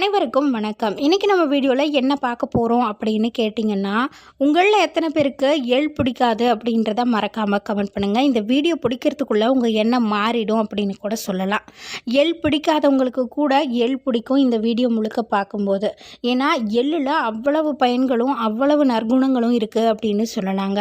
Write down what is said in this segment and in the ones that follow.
அனைவருக்கும் வணக்கம். இன்றைக்கி நம்ம வீடியோவில் என்ன பார்க்க போகிறோம் அப்படின்னு கேட்டிங்கன்னா உங்களில் எத்தனை பேருக்கு எள் பிடிக்காது அப்படின்றத மறக்காமல் கமெண்ட் பண்ணுங்கள் இந்த வீடியோ பிடிக்கிறதுக்குள்ளே உங்கள் எண்ணம் மாறிடும் அப்படின்னு கூட சொல்லலாம். எள் பிடிக்காதவங்களுக்கு கூட எள் பிடிக்கும் இந்த வீடியோ முழுக்க பார்க்கும்போது. ஏன்னா எள்ளில் அவ்வளவு பயன்களும் அவ்வளவு நற்குணங்களும் இருக்குது அப்படின்னு சொல்லலாங்க.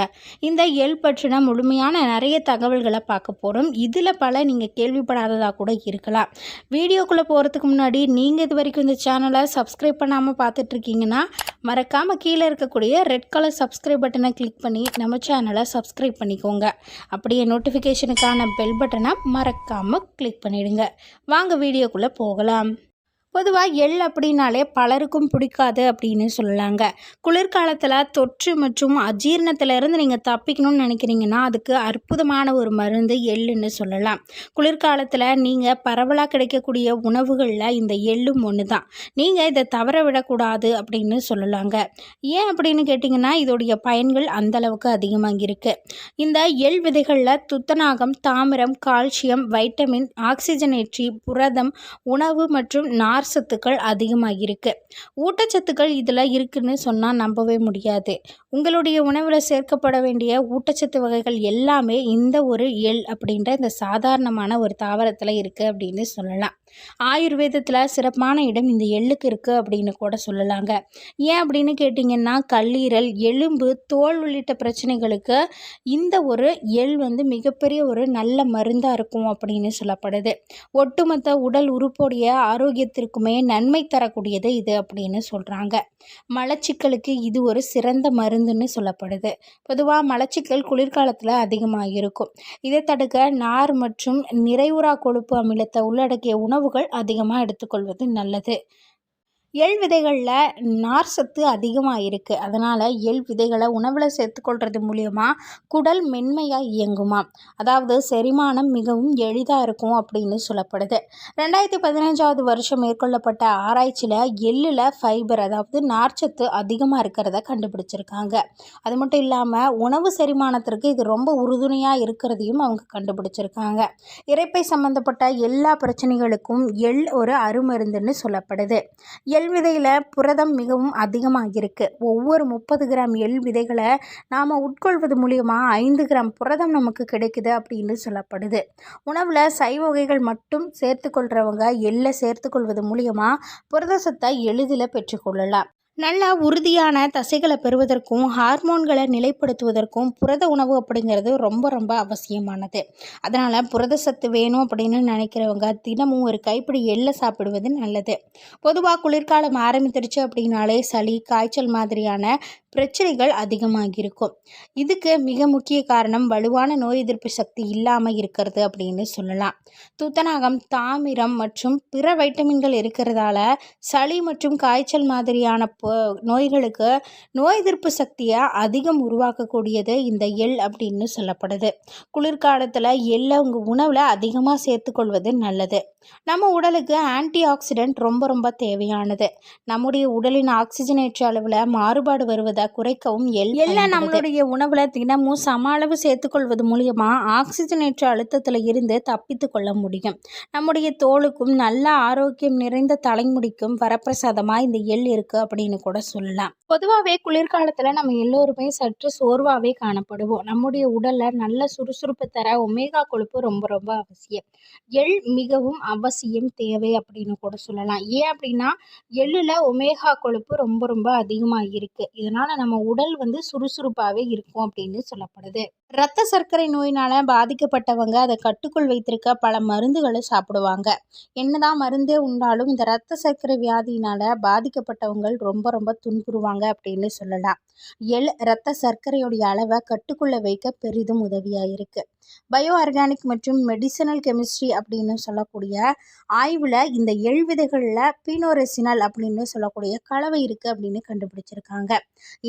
இந்த எள் பற்றின முழுமையான நிறைய தகவல்களை பார்க்க போகிறோம் இதில் பல நீங்கள் கேள்விப்படாததாக கூட இருக்கலாம். வீடியோக்குள்ளே போகிறதுக்கு முன்னாடி நீங்கள் இது வரைக்கும் இந்த சேனலை சப்ஸ்கிரைப் பண்ணாமல் பார்த்துட்ருக்கீங்கன்னா மறக்காமல் கீழே இருக்கக்கூடிய ரெட் கலர் சப்ஸ்கிரைப் பட்டனை கிளிக் பண்ணி நம்ம சேனலை சப்ஸ்கிரைப் பண்ணிக்கோங்க. அப்படியே நோட்டிஃபிகேஷனுக்கான பெல் பட்டனை மறக்காமல் கிளிக் பண்ணிவிடுங்க வாங்க வீடியோக்குள்ளே போகலாம். பொதுவாக எள் அப்படின்னாலே பலருக்கும் பிடிக்காது அப்படின்னு சொல்லலாங்க குளிர்காலத்தில் தொற்று மற்றும் அஜீரணத்திலிருந்து நீங்கள் தப்பிக்கணும்னு நினைக்கிறீங்கன்னா அதுக்கு அற்புதமான ஒரு மருந்து எள்ளுன்னு சொல்லலாம். குளிர்காலத்தில் நீங்கள் பரவலாக கிடைக்கக்கூடிய உணவுகளில் இந்த எள்ளும் ஒன்று தான் நீங்கள் இதை தவற விடக்கூடாது அப்படின்னு சொல்லலாங்க. ஏன் அப்படின்னு கேட்டிங்கன்னா இதோடைய பயன்கள் அந்தளவுக்கு அதிகமாக இருக்குது இந்த எள் விதைகளில் துத்தநாகம் தாமிரம் கால்சியம் வைட்டமின் ஆக்சிஜனேற்றி புரதம் உணவு மற்றும் நார் சத்துக்கள் அதிகமாக இருக்குது ஊட்டச்சத்துக்கள் இதில் இருக்குன்னு சொன்னால் நம்பவே முடியாது. உங்களுடைய உணவில் சேர்க்கப்பட வேண்டிய ஊட்டச்சத்து வகைகள் எல்லாமே இந்த ஒரு எள் அப்படின்ற இந்த சாதாரணமான ஒரு தாவரத்தில் இருக்குது அப்படின்னு சொல்லலாம். ஆயுர்வேதத்தில் சிறப்பான இடம் இந்த எள்ளுக்கு இருக்குது அப்படின்னு கூட சொல்லலாங்க. ஏன் அப்படின்னு கேட்டிங்கன்னா கல்லீரல் எலும்பு தோல் உள்ளிட்ட பிரச்சனைகளுக்கு இந்த ஒரு எள் வந்து மிகப்பெரிய ஒரு நல்ல மருந்தாக இருக்கும் அப்படின்னு சொல்லப்படுது. ஒட்டுமொத்த உடல் உறுப்புடைய ஆரோக்கியத்திற்குமே நன்மை தரக்கூடியது இது அப்படின்னு சொல்கிறாங்க மலச்சிக்கலுக்கு இது ஒரு சிறந்த மருந்துன்னு சொல்லப்படுது. பொதுவாக மலச்சிக்கல் குளிர்காலத்தில் அதிகமாக இருக்கும் இதை தடுக்க நார் மற்றும் நிறைவுறா கொழுப்பு அமிலத்தை உள்ளடக்கிய உணவு உணவுகள் அதிகமாக எடுத்துக்கொள்வது நல்லது. எள் விதைகளில் நார் சத்து அதிகமாக இருக்குது அதனால் எள் விதைகளை உணவில் சேர்த்துக்கொள்கிறது மூலியமாக குடல் மென்மையாக இயங்குமா? அதாவது செரிமானம் மிகவும் எளிதாக இருக்கும் அப்படின்னு சொல்லப்படுது. ரெண்டாயிரத்தி பதினஞ்சாவது வருஷம் மேற்கொள்ளப்பட்ட ஆராய்ச்சியில் எள்ளில் ஃபைபர் அதாவது நார்ச்சத்து அதிகமாக இருக்கிறத கண்டுபிடிச்சிருக்காங்க. அது மட்டும் இல்லாமல் உணவு செரிமானத்திற்கு இது ரொம்ப உறுதுணையாக இருக்கிறதையும் அவங்க கண்டுபிடிச்சிருக்காங்க. இறைப்பை சம்மந்தப்பட்ட எல்லா பிரச்சனைகளுக்கும் எள் ஒரு அருமருந்துன்னு சொல்லப்படுது. எள் விதையில் புரதம் மிகவும் அதிகமாக இருக்குது ஒவ்வொரு முப்பது கிராம் எள் விதைகளை நாம் உட்கொள்வது மூலியமாக ஐந்து கிராம் புரதம் நமக்கு கிடைக்குது அப்படின்னு சொல்லப்படுது. உணவில் சைவ வகைகள் மட்டும் சேர்த்துக்கொள்கிறவங்க எள்ளை சேர்த்துக்கொள்வது மூலியமாக புரத சத்தை எளிதில் பெற்றுக்கொள்ளலாம் நல்லா உறுதியான தசைகளை பெறுவதற்கும் ஹார்மோன்களை நிலைப்படுத்துவதற்கும் புரத உணவு அப்படிங்கிறது ரொம்ப ரொம்ப அவசியமானது. அதனால் புரத சத்து வேணும் அப்படின்னு நினைக்கிறவங்க தினமும் ஒரு கைப்பிடி எள்ளை சாப்பிடுவது நல்லது. பொதுவாக குளிர்காலம் ஆரம்பித்துருச்சு அப்படின்னாலே சளி காய்ச்சல் மாதிரியான பிரச்சனைகள் அதிகமாக இருக்கும் இதுக்கு மிக முக்கிய காரணம் வலுவான நோய் எதிர்ப்பு சக்தி இல்லாமல் இருக்கிறது அப்படின்னு சொல்லலாம். துத்தநாகம் தாமிரம் மற்றும் பிற வைட்டமின்கள் இருக்கிறதால சளி மற்றும் காய்ச்சல் மாதிரியான நோய்களுக்கு நோய் எதிர்ப்பு சக்தியை அதிகம் உருவாக்கக்கூடியது இந்த எள் அப்படின்னு சொல்லப்படுது. குளிர்காலத்தில் எள்ளை உங்கள் உணவில் அதிகமாக சேர்த்துக்கொள்வது நல்லது. நம்ம உடலுக்கு ஆன்டி ஆக்சிடென்ட் ரொம்ப ரொம்ப தேவையானது. நம்முடைய உடலின் ஆக்சிஜனேற்ற அளவில் மாறுபாடு வருவதை குறைக்கவும் எல் எல்லாம் நம்மளுடைய உணவில் தினமும் சம அளவு சேர்த்துக்கொள்வது மூலியமாக ஆக்சிஜனேற்ற அழுத்தத்தில் இருந்து தப்பித்து கொள்ள முடியும். நம்முடைய தோலுக்கும் நல்ல ஆரோக்கியம் நிறைந்த தலைமுடிக்கும் வரப்பிரசாதமாக இந்த எள் இருக்குது அப்படின்னு கூட சொல்லலாம். பொதுவாகவே குளிர்காலத்தில் நம்ம எல்லோருமே சற்று சோர்வாகவே காணப்படுவோம். நம்முடைய உடலில் நல்ல சுறுசுறுப்பு தர ஒமேகா கொழுப்பு ரொம்ப ரொம்ப அவசியம். எள் மிகவும் அவசியம் தேவை அப்படின்னு கூட சொல்லலாம். ஏன் அப்படின்னா எள்ளில் ஒமேகா கொழுப்பு ரொம்ப ரொம்ப அதிகமாக இருக்குது இதனால் நம்ம உடல் வந்து சுறுசுறுப்பாகவே இருக்கும் அப்படின்னு சொல்லப்படுது. இரத்த சர்க்கரை நோயினால் பாதிக்கப்பட்டவங்க அதை கட்டுக்குள் வைத்திருக்க பல மருந்துகளை சாப்பிடுவாங்க. என்னதான் மருந்தே உண்டாலும் இந்த இரத்த சர்க்கரை வியாதியினால் பாதிக்கப்பட்டவங்க ரொம்ப ரொம்ப துன்புறுவாங்க அப்படின்னு சொல்லலாம். எள் இரத்த சர்க்கரையுடைய அளவை கட்டுக்குள்ளே வைக்க பெரிதும் உதவியாக இருக்குது பயோ ஆர்கானிக் மற்றும் மெடிசனல் கெமிஸ்ட்ரி அப்படின்னு சொல்லக்கூடிய ஆய்வில் இந்த எள் விதைகளில் பீனோரெசினல் அப்படின்னு சொல்லக்கூடிய கலவை இருக்குது அப்படின்னு கண்டுபிடிச்சிருக்காங்க.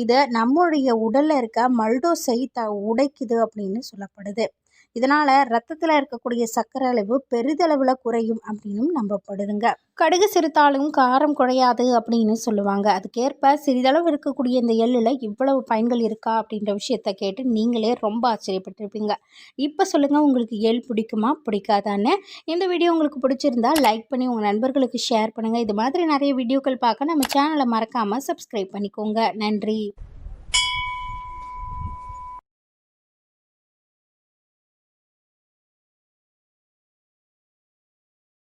இது நம்மளுடைய உடலில் இருக்க மல்டோஸை த உடைக்குது அப்படின்னு சொல்லப்படுது. இதனால் ரத்தத்தில் இருக்கக்கூடிய சர்க்கரை அளவு பெரிதளவில் குறையும் அப்படின்னும் நம்பப்படுதுங்க. கடுகு சிறுத்தாலும் காரம் குறையாது அப்படின்னு சொல்லுவாங்க. அதுக்கேற்ப சிறிதளவு இருக்கக்கூடிய இந்த எள்ளில் இவ்வளவு பயன்கள் இருக்கா அப்படின்ற விஷயத்த கேட்டு நீங்களே ரொம்ப ஆச்சரியப்பட்டிருப்பீங்க. இப்போ சொல்லுங்கள் உங்களுக்கு எள் பிடிக்குமா பிடிக்காதான்னு. இந்த வீடியோ உங்களுக்கு பிடிச்சிருந்தா லைக் பண்ணி உங்கள் நண்பர்களுக்கு ஷேர் பண்ணுங்கள் இது மாதிரி நிறைய வீடியோக்கள் பார்க்க நம்ம சேனலை மறக்காமல் சப்ஸ்கிரைப் பண்ணிக்கோங்க. நன்றி.